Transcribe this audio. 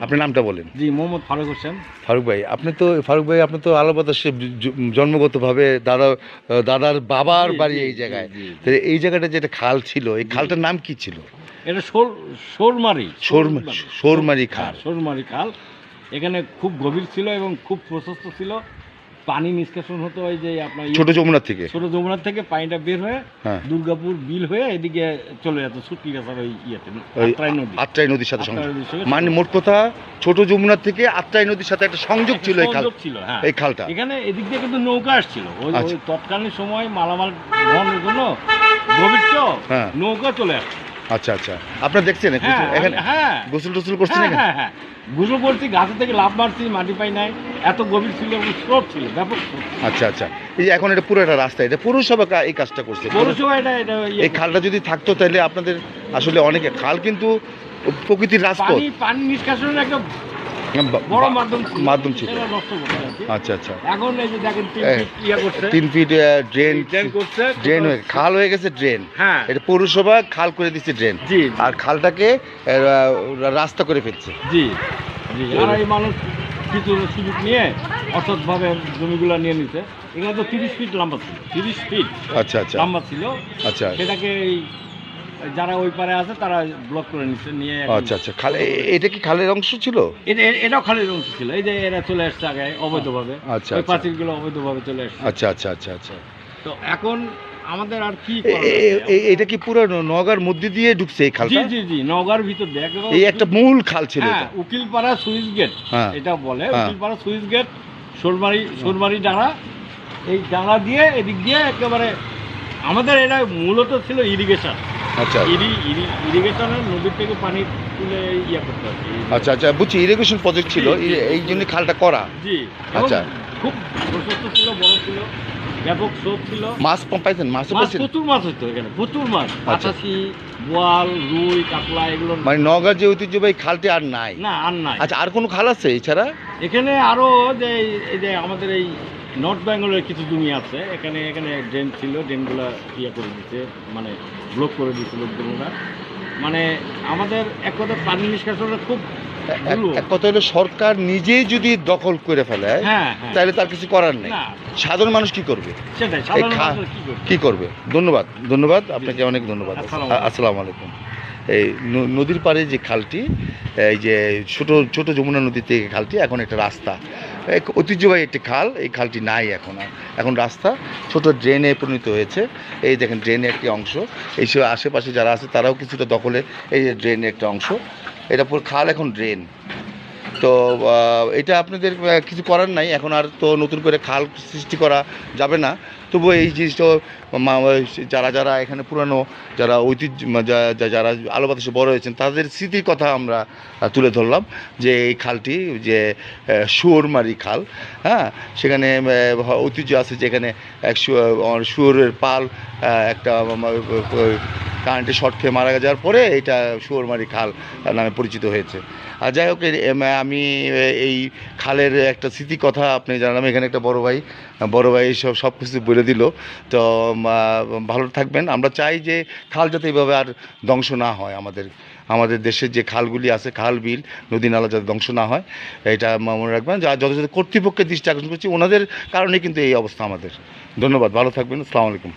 আপনার নামটা বলেন। জি মোহাম্মদ ফারুক হোসেন। ফারুক ভাই আপনি তো ফারুক ভাই আপনি তো আলো বাতাসে জন্মগতভাবে দাদা দাদার বাবার বাড়ি এই জায়গায়। এই জায়গাটা যেটা খাল ছিল এই খালটার নাম কি ছিল? এটা সোর সোরমারি সোরমা- সোরমারি খাল। হ্যাঁ, সোরমারি খাল। এখানে খুব গভীর ছিল এবং খুব প্রশস্ত ছিল। পানি নিষ্কাশন হতো ওই যে আপনার ছোট যমুনা থেকে? ছোট যমুনার থেকে পানিটা বের হয়ে হ্যাঁ। দুর্গাপুর বিল হয়ে এদিকে চলে যেত সুটকি গাছার ওই ইয়েতে আত্রাই নদী। আত্রাই নদীর সাথে মানে মোট কথা ছোট যমুনা থেকে আত্রাই নদীর সাথে একটা সংযোগ ছিল এই খাল ছিল হ্যাঁ। এই খালটা। এখানে এদিক দিয়ে কিন্তু নৌকা আসছিল। ওই আচ্ছা। তৎকালীন সময় মালামাল বহনের জন্য গভীর তো হ্যাঁ। নৌকা চলে আসছে। আচ্ছা আচ্ছা। আপনারা দেখছেন হ্যাঁ এখানে হ্যাঁ। গোসল টোসল করছেন হ্যাঁ হ্যাঁ হ্যাঁ। গুজো করছি গাছে থেকে লাভ মারছি মাটি পাই নাই এত গভীর ছিল স্রোত ছিল ব্যাপক আচ্ছা আচ্ছা। এই এখন এটা পুরো একটা রাস্তা এটা পৌরসভা এই কাজটা করছে? পৌরসভা এটা এটা ইয়ে এই খালটা যদি থাকতো তাহলে আপনাদের আসলে অনেকে খাল কিন্তু প্রকৃতির রাস্তা পানি নিষ্কাশনের একটা মাধ্যম ছিল। আচ্ছা আচ্ছা। এখন এই যে দেখেন তিন ফিট ইয়ে তিন ফিট ড্রেন ড্রেন হয়ে খাল হয়ে গেছে ড্রেন হ্যাঁ। এটা পৌরসভা খাল করে দিচ্ছে ড্রেন জি। আর খালটাকে রাস্তা করে ফেলছে। জি জি। আর এই মানুষ কিছু সুযোগ নিয়ে অসৎভাবে জমিগুলো নিয়ে নিতে এখানে তো তিরিশ ফিট লম্বা ছিল। তিরিশ ফিট আচ্ছা আচ্ছা। লম্বা ছিল। আচ্ছা। সেটাকে এই যারা ওই পারে আছে তারা ব্লক করে নিচ্ছে নিয়ে আচ্ছা আচ্ছা। খাল এটা কি খালের অংশ ছিল? এটা এটাও খালির অংশ ছিল। এই যে এরা চলে আসছে আগে অবৈধভাবে। আচ্ছা, ওই আচ্ছা। পাঁচিলগুলো অবৈধভাবে চলে আসছে। আচ্ছা আচ্ছা আচ্ছা আচ্ছা। তো এখন আমাদের আর কি এটা কি পুরো নগার মধ্যে দিয়ে ঢুকছে এই জি খালটা? জি জি নওগাঁর ভিতর দেখ এই একটা মূল খাল ছিল হ্যাঁ এটা। উকিলপাড়া সুইচ গেট হ্যাঁ। এটা বলে। হ্যাঁ। উকিলপাড়া সুইচ গেট সোরমারি সোরমারি ডাঙা এই ডাঙা দিয়ে এদিক দিয়ে একেবারে আমাদের এটা মূলত ছিল ইরিগেশন। আচ্ছা। ইরি ইরিগেশনের নদীর থেকে পানি তুলে ইয়ে করতে হবে। আচ্ছা আচ্ছা বুঝছি ইরিগেশন প্রজেক্ট ছিল এই- জন্য খালটা করা। জি আচ্ছা। খুব প্রশস্ত ছিল বড় ছিল ব্যাপক স্রোত ছিল। মাছ পাইছেন মাছ পাইছেন? প্রচুর মাছ হতো এখানে প্রচুর মাছ। আচ্ছা। আটাশি বোয়াল রুই কাতলা এগুলো মানে নগার যে ঐতিহ্যবাহী খালটি আর নাই? না আর নাই। আচ্ছা আর কোনো খাল আছে এছাড়া? এখানে আরও যে এই যে আমাদের এই নর্থ বেঙ্গলের কিছু জমি আছে। এখানে এখানে ড্রেন ছিল ড্রেনগুলো ইয়ে করে দিচ্ছে মানে ব্লক করে দিচ্ছে লোকজনরা। মানে আমাদের এক কথা পানি নিষ্কাশনটা খুব এক- কথা হলো সরকার নিজেই যদি দখল করে ফেলে হ্যাঁ হ্যাঁ। তাহলে তার কিছু করার নেই। সাধারণ মানুষ কি করবে? কি করবে? ধন্যবাদ ধন্যবাদ। আপনাকে অনেক ধন্যবাদ। আসসালামু আলাইকুম। এই নদীর পাড়ে যে খালটি এই যে ছোট ছোট যমুনা নদী থেকে খালটি এখন একটা রাস্তা। এক ঐতিহ্যবাহী একটি খাল, এই খালটি নাই এখন আর। এখন রাস্তা, ছোট ড্রেনে পরিণত হয়েছে। এই দেখেন, ড্রেনের একটি অংশ। এই সব আশেপাশে যারা আছে, তারাও কিছুটা দখলে এই যে ড্রেনের একটা অংশ। এটা পুরো খাল, এখন ড্রেন। তো এটা আপনাদের কিছু করার নাই। এখন আর তো নতুন করে খাল সৃষ্টি করা যাবে না। তবুও এই জিনিসটা যারা যারা এখানে পুরানো, যারা ঐতিহ্য যারা আলো বাতাসে বড় হয়েছেন, তাদের স্মৃতির কথা আমরা তুলে ধরলাম যে এই খালটি যে শুয়োরমারি খাল হ্যাঁ? সেখানে ঐতিহ্য আছে যেখানে এক শুয়োরের পাল একটা কারেন্টে শর্ট খেয়ে মারা যাওয়ার পরে এটা শুয়োরমারি খাল নামে পরিচিত হয়েছে। আর যাই হোক আমি এই খালের একটা স্মৃতি কথা আপনি জানালাম। এখানে একটা বড় ভাই বড় ভাই সব সব কিছু বলে দিল। তো ভালো থাকবেন। আমরা চাই যে খাল যাতে এইভাবে আর ধ্বংস না হয় আমাদের আমাদের দেশের যে খালগুলি আছে, খাল বিল, নদী নালা যাতে ধ্বংস না হয়, এটা মনে রাখবেন। যা, যথাযথ কর্তৃপক্ষের দৃষ্টি আকর্ষণ করছি, ওনাদের কারণে কিন্তু এই অবস্থা আমাদের। ধন্যবাদ, ভালো থাকবেন। আসসালামু আলাইকুম।